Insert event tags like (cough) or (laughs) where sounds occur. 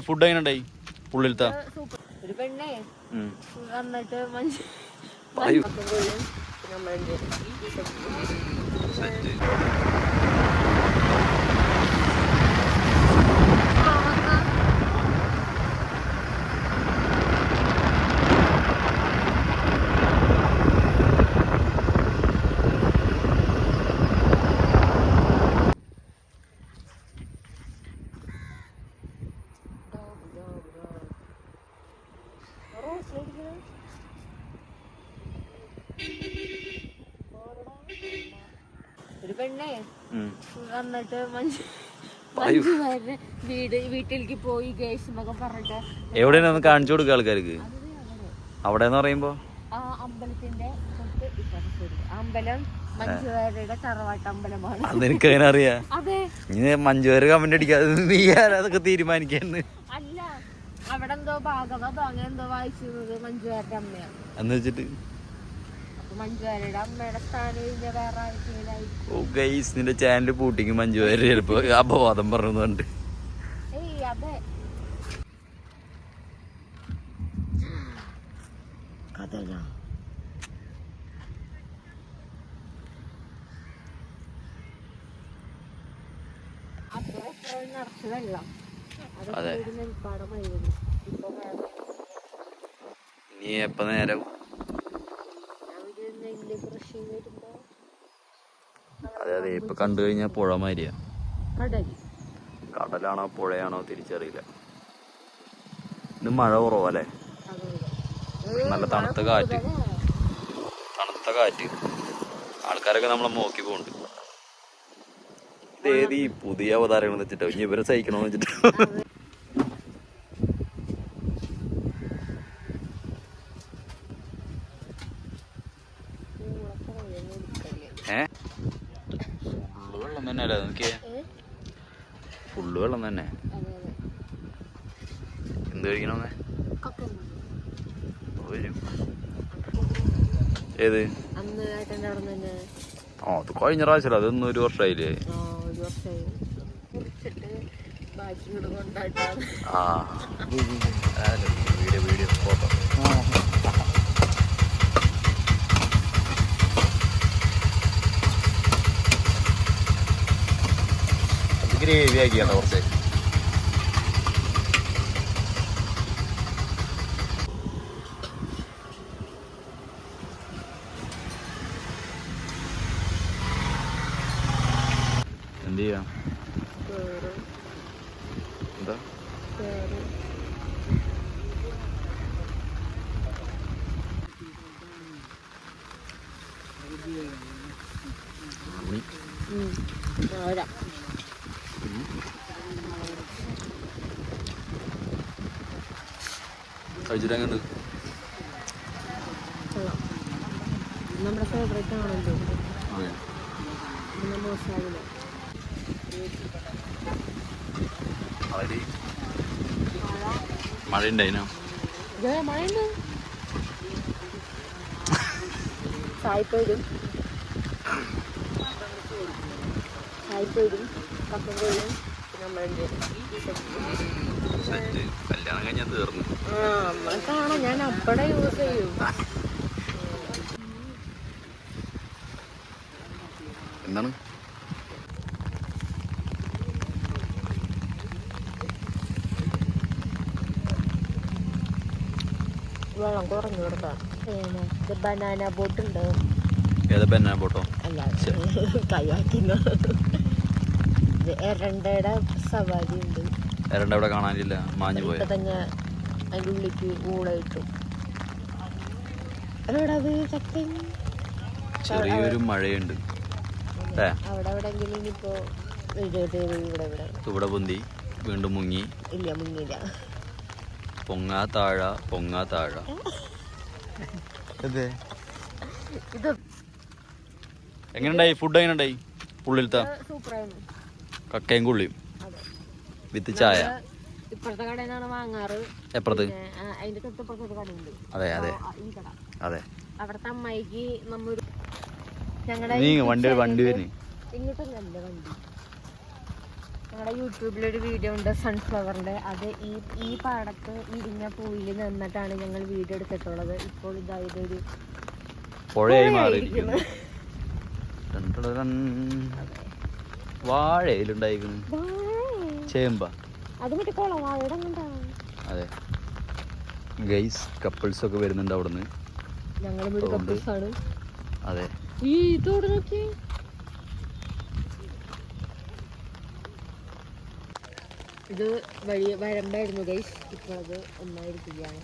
Food എങ്ങനെ ഉണ്ടായി ഉള്ളിലത്തെ? ഒരു പെണ്ണേ. വന്നിട്ട് മഞ്ച് ഒരു പെണ്ണേ. വന്നിട്ട് മഞ്ച് പറയൂ. മഞ്ജുവാരുടെ വീട് വീട്ടിലേക്ക് പോയി ഗേസ് എന്നൊക്കെ പറഞ്ഞിട്ട് എവിടെയാണ് ഒന്ന് കാണിച്ചു കൊടുക്കുക ആൾക്കാർക്ക്. അവിടെ എന്ന് പറയുമ്പോ? ആ അമ്പലത്തിന്റെ തൊട്ട് ഇപ്പുറത്ത് അമ്പലം മഞ്ജുവാരുടെ തറവാട്ട് അമ്പലമാണ്. അത് എനിക്ക് അങ്ങനെ അറിയാ? അതെ. ഇനി മഞ്ജു കമന്റ് അടിക്കാതെ നീ അതൊക്കെ തീരുമാനിക്കാന്ന്? അവിടെ എന്തോ ഭാഗവതോ അങ്ങനെ എന്തോ വായിച്ചിരുന്നത് മഞ്ജുവാരുടെ അമ്മയാണ് എന്ന് വെച്ചിട്ട്? അപ്പൊ മഞ്ജുവാരുടെ അമ്മയുടെ സ്ഥാനം വേറെ ഓ ഗൈസ് നിന്റെ ചാനൽ പൂട്ടിക്ക് ചിലപ്പോ അപവാദം പറഞ്ഞുണ്ട് ഏയ് അതെ. കഥയാ അപ്പുറം ഇപ്പുറം നിറച്ച് വെള്ളം. അതെ. ഇനി എപ്പ നേരം. അതെ അതെ ഇപ്പൊ കണ്ടു കഴിഞ്ഞാൽ പുഴ മാതിരിയാ കടൽ കടലാണോ പുഴയാണോ തിരിച്ചറിയില്ല. ഇന്ന് മഴ കുറവല്ലേ? നല്ല തണുത്ത കാറ്റ്. തണുത്ത കാറ്റ്. ആൾക്കാരൊക്കെ നമ്മളെ നോക്കി പോകുന്നുണ്ട് ഈ പുതിയ അവതാരങ്ങൾ വെച്ചിട്ടോ ഇനി ഇവരെ സഹിക്കണമെന്ന് വെച്ചിട്ടോ. ഏ? ഫുള്ള് വെള്ളം തന്നെ അല്ലേ നോക്കിയേ ഫുള്ള് വെള്ളം തന്നെ? എന്ത് കഴിക്കണമെന്നേ ഒരു ഏത്? ഓ ആ അത് കഴിഞ്ഞ പ്രാവശ്യം അതൊന്നും ഒരു വർഷമായില്ലേ? ഒരു വർഷമായി കൊണ്ടായിട്ടാണ് ആ വീഡിയോ വീഡിയോ ഫോട്ടോ അത് ഗ്രേവി കുറച്ച് എന്ത്? ചെയ്യാം എന്താ കഴിച്ചിട്ട് എങ്ങനെ നമ്മുടെ ഫേവറേറ്റ് ആണല്ലോ. അവർ മഴ ഉണ്ടായിനോ മഴയുണ്ട്. സായിപ്പോയിടും സായിപ്പോയിടും കല്യാണം കഴിഞ്ഞാൽ തീർന്നു. കാണാം ഞാൻ അപ്പടെ യൂസ് ചെയ്യും. എന്താണ്? വെള്ളം കുറഞ്ഞു കൊടുക്കാം ഇത് ബനാന ബോട്ട് ഉണ്ട്? ഏതാ ബനാന ബോട്ടോ അല്ല (laughs) കയ്യാക്കിന്ന എരണ്ടയുടെ സവാരി ഉണ്ട്. എരണ്ട അവിടെ കാണാനില്ല മാഞ്ഞു പോയ? തന്നെ അതിന്റെ ഉള്ളിക്ക് കൂടെ ഇട്ടു. എവിടെ അത് ചക്കൻ ചെറിയൊരു മഴയുണ്ട്. അവിടെ എവിടെയെങ്കിലും ഇനിയിപ്പോ വീട് ഇവിടെ ഇവിടെ. ഇവിടെ പൊന്തി വീണ്ടും മുങ്ങി. ഇല്ല മുങ്ങില്ല പൊങ്ങാ താഴ പൊങ്ങാ താഴ അതെ എങ്ങനെയുണ്ടായി? ഫുഡ് എങ്ങനെയുണ്ടായി പുള്ളിലത്തെ കക്കയും കുള്ളിയും. വിത്ത് ചായ. ഇപ്പഴത്തെ കടയിലാണ് വാങ്ങാറ്. എപ്പുറത്ത്? അതെ അതെ. ഈ കട. അതെ. അവിടുത്തെ അമ്മായിക്ക് വണ്ടി വണ്ടി വരുന്നേ ഇങ്ങോട്ടല്ല വണ്ടി. ഞങ്ങളുടെ യൂട്യൂബിലൊരു വീഡിയോ ഉണ്ട് സൺഫ്ലവറിന്റെ അത് ഈ ഈ പാടത്ത് ഇരിഞ്ഞ പൂവിൽ നിന്നിട്ടാണ് ഞങ്ങൾ വീഡിയോ എടുത്തിട്ടുള്ളത്. ഇപ്പോൾ ഇതാ ഇതൊരു പുഴയായി മാറിയിരിക്കുന്നു. വാഴയിലുണ്ടായിരിക്കുന്നു. ചേമ്പ. അത് മറ്റേ കുളം അതെ. ഗൈസ് കപ്പിൾസ് ഒക്കെ വരുന്നുണ്ട് അവിടുന്ന്. ഞങ്ങളും ഇവിടെ കപ്പിൾസ് ആണ്. അതെ. ഈ ഇതോടെ നോക്കി? ഇത് വഴി വരമ്പായിരുന്നു ഗൈസ് ഇപ്പോൾ അത് ഒന്നായിരിക്കുകയാണ്.